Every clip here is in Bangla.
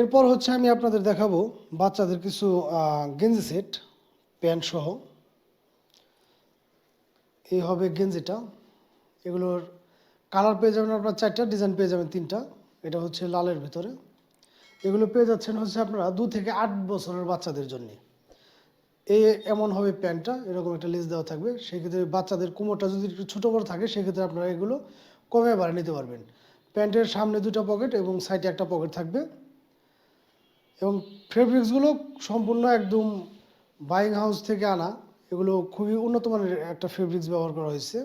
এরপর হচ্ছে আমি আপনাদের দেখাবো বাচ্চাদের কিছু গেঞ্জি সেট, প্যান্ট সহ। এই হবে গেঞ্জিটা। এগুলোর কালার পেয়ে যাবেন আপনার চারটা, ডিজাইন পেয়ে যাবেন তিনটা। এটা হচ্ছে লালের ভিতরে। এগুলো পেয়ে যাচ্ছেন হচ্ছে আপনারা দু থেকে আট বছরের বাচ্চাদের জন্য। এই এমন হবে প্যান্টটা, এরকম একটা লেস দেওয়া থাকবে। সেক্ষেত্রে বাচ্চাদের কোমরটা যদি একটু ছোটো বড় থাকে, সেক্ষেত্রে আপনারা এগুলো কমে বাড়ে নিতে পারবেন। প্যান্টের সামনে দুটো পকেট এবং সাইডে একটা পকেট থাকবে। এবং ফেব্রিক্সগুলো সম্পূর্ণ একদম বাইং হাউস থেকে আনা। এগুলো খুবই উন্নত মানের একটা ফেব্রিক্স ব্যবহার করা হয়েছে।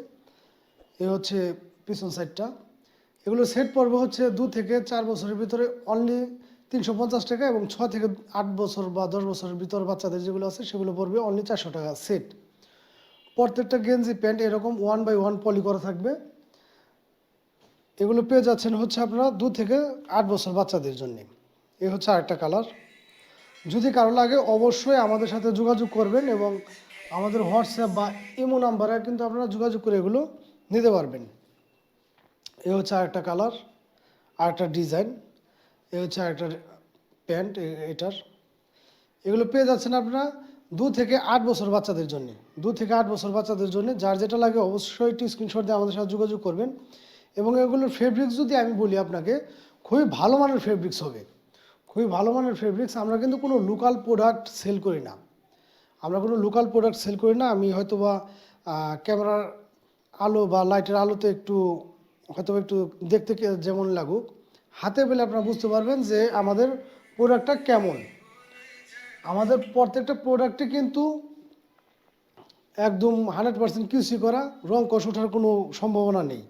এ হচ্ছে পিছন সাইডটা এগুলো সেট পর্ব হচ্ছে দু থেকে চার বছরের ভিতরে অনলি তিনশো পঞ্চাশ টাকা এবং ছ থেকে আট বছর বা দশ বছরের ভিতর বাচ্চাদের যেগুলো আছে, সেগুলো পড়বে অনলি চারশো টাকা সেট প্রত্যেকটা গেঞ্জি, প্যান্ট এরকম ওয়ান বাই ওয়ান পলি করা থাকবে। এগুলো পেয়ে যাচ্ছেন হচ্ছে আপনারা দু থেকে আট বছর বাচ্চাদের জন্য। এই হচ্ছে আরেকটা কালার যদি কারও লাগে, অবশ্যই আমাদের সাথে যোগাযোগ করবেন এবং আমাদের হোয়াটসঅ্যাপ বা ইমো নাম্বারে কিন্তু আপনারা যোগাযোগ করে এগুলো নিতে পারবেন। এ হচ্ছে আরেকটা কালার আরেকটা ডিজাইন এ হচ্ছে আরেকটা প্যান্ট এটার। এগুলো পেয়ে যাচ্ছেন আপনারা দু থেকে আট বছর বাচ্চাদের জন্য। দু থেকে আট বছর বাচ্চাদের জন্য, যার যেটা লাগে অবশ্যই একটি স্ক্রিনশট দিয়ে আমাদের সাথে যোগাযোগ করবেন। এবং এগুলোর ফেব্রিক্স যদি আমি বলি আপনাকে, খুবই ভালো মানের ফেব্রিক্স হবে। খুবই ভালো মানের ফেব্রিক্স আমরা কিন্তু কোনো লোকাল প্রোডাক্ট সেল করি না। আমরা কোনো লোকাল প্রোডাক্ট সেল করি না, আমি হয়তো বা ক্যামেরার আলো বা লাইটের আলোতে একটু হয়তো একটু দেখতে যেমন লাগুক, হাতে পেলে আপনারা বুঝতে পারবেন যে আমাদের প্রোডাক্টটা কেমন। আমাদের প্রত্যেকটা প্রোডাক্টে কিন্তু একদম হান্ড্রেড পার্সেন্ট কিউসি করা, রং কষ ওঠার কোনো সম্ভাবনা নেই।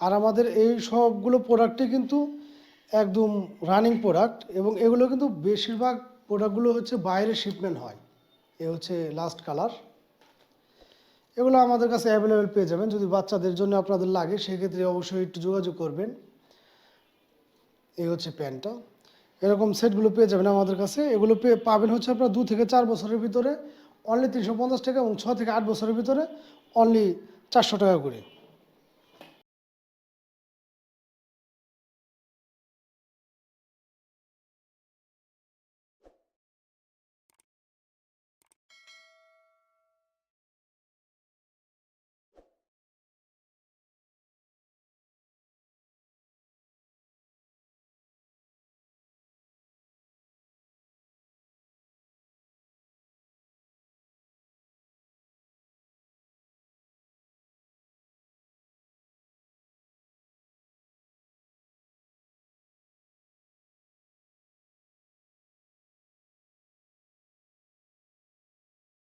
আর আমাদের এই সবগুলো প্রোডাক্টই কিন্তু একদম রানিং প্রোডাক্ট এবং এগুলো কিন্তু বেশিরভাগ প্রোডাক্টগুলো হচ্ছে বাইরে শিপমেন্ট হয়। এ হচ্ছে লাস্ট কালার এগুলো আমাদের কাছে অ্যাভেলেবেল পেয়ে যাবেন। যদি বাচ্চাদের জন্য আপনাদের লাগে, সেক্ষেত্রে অবশ্যই একটু যোগাযোগ করবেন। এই হচ্ছে প্যান্টটা। এরকম সেটগুলো পেয়ে যাবেন আমাদের কাছে। এগুলো পেয়ে পাবেন হচ্ছে আপনার দু থেকে চার বছরের ভিতরে। অনলি তিনশো পঞ্চাশ টাকা এবং ছ থেকে আট বছরের ভিতরে। অনলি চারশো টাকা করে।